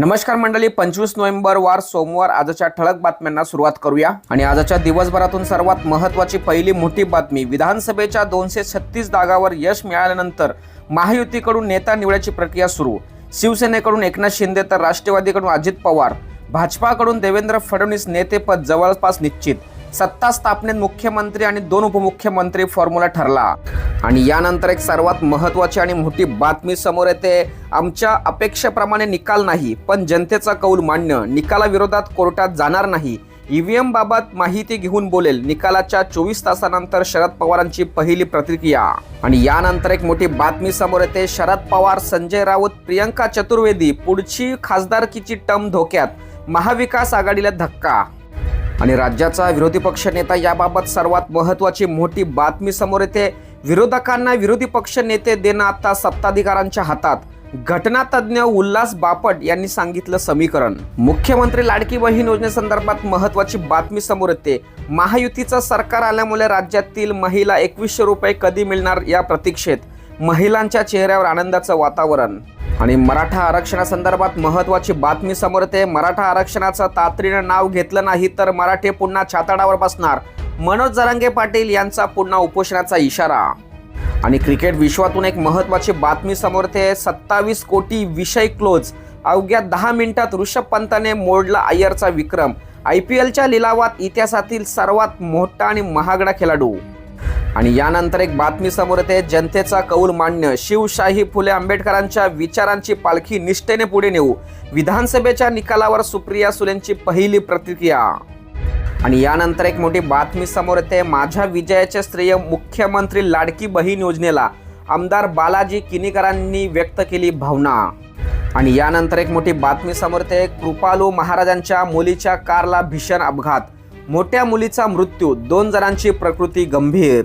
नमस्कार मंडळी पंचवीस नोव्हेंबर वार सोमवार आजच्या ठळक बातम्यांना सुरुवात करूया. आणि आजच्या दिवसभरातून सर्वात महत्वाची पहिली मोठी बातमी विधानसभेच्या दोनशे छत्तीस जागावर यश मिळाल्यानंतर महायुतीकडून नेता निवडायची प्रक्रिया सुरू. शिवसेनेकडून एकनाथ शिंदे तर राष्ट्रवादीकडून अजित पवार. भाजपाकडून देवेंद्र फडणवीस नेतेपद जवळपास निश्चित. सत्ता स्थापनेत मुख्यमंत्री आणि दोन उपमुख्यमंत्री फॉर्म्युला ठरला. आणि यानंतर एक सर्वात महत्वाची आणि मोठी बातमी समोर येते. आमच्या अपेक्षेप्रमाणे निकाल नाही पण जनतेचा कौल मान्य. निकालाविरोधात कोर्टात जाणार नाही. ईव्हीएम बाबत माहिती घेऊन बोलेल निकालाच्या चोवीस तासानंतर शरद पवारांची पहिली प्रतिक्रिया. आणि यानंतर एक मोठी बातमी समोर येते. शरद पवार संजय राऊत प्रियंका चतुर्वेदी पुढची खासदारकीची टर्म धोक्यात. महाविकास आघाडीला धक्का. आणि राज्याचा विरोधी पक्ष नेता याबाबत सर्वात महत्वाची मोठी बातमी समोर येते. विरोधकांना विरोधी पक्ष नेते देणं आता सत्ताधिकाऱ्यांच्या हातात. घटनातज्ञ उल्हास बापट यांनी सांगितलं समीकरण. मुख्यमंत्री लाडकी बहीण योजनेसंदर्भात महत्वाची बातमी समोर येते. महायुतीचं सरकार आल्यामुळे राज्यातील महिला एकवीसशे रुपये कधी मिळणार या प्रतीक्षेत? महिलांच्या चेहऱ्यावर आनंदाचं वातावरण. आणि मराठा आरक्षणासंदर्भात महत्वाची बातमी समोर येते. मराठा आरक्षणाचं तातडीनं नाव घेतलं नाही तर मराठे पुन्हा छाताडावर बसणार. मनोज जरांगे पाटील यांचा पुन्हा उपोषणाचा इशारा. आणि क्रिकेट विश्वातून एक महत्वाची बातमी समोर येते. सत्तावीस कोटी विषय क्लोज. अवघ्या दहा मिनिटात ऋषभ पंताने मोडला अय्यरचा विक्रम. आय पी एलच्या लिलावात इतिहासातील सर्वात मोठा आणि महागडा खेळाडू. आणि यानंतर एक बातमी समोर येते. जनतेचा कौल मान्य. शिवशाही फुले आंबेडकरांच्या विचारांची पालखी निष्ठेने पुढे नेऊ. विधानसभेच्या निकालावर सुप्रिया सुलेंची पहिली प्रतिक्रिया. आणि यानंतर एक मोठी बातमी समोर येते. माझ्या विजयाचे श्रेय मुख्यमंत्री लाडकी बहीण योजनेला. आमदार बालाजी किनीकरांनी व्यक्त केली भावना. आणि यानंतर एक मोठी बातमी समोर येते. कृपालू महाराजांच्या मुलीच्या कारला भीषण अपघात. मोठ्या मुलीचा मृत्यू. दोन जणांची प्रकृती गंभीर.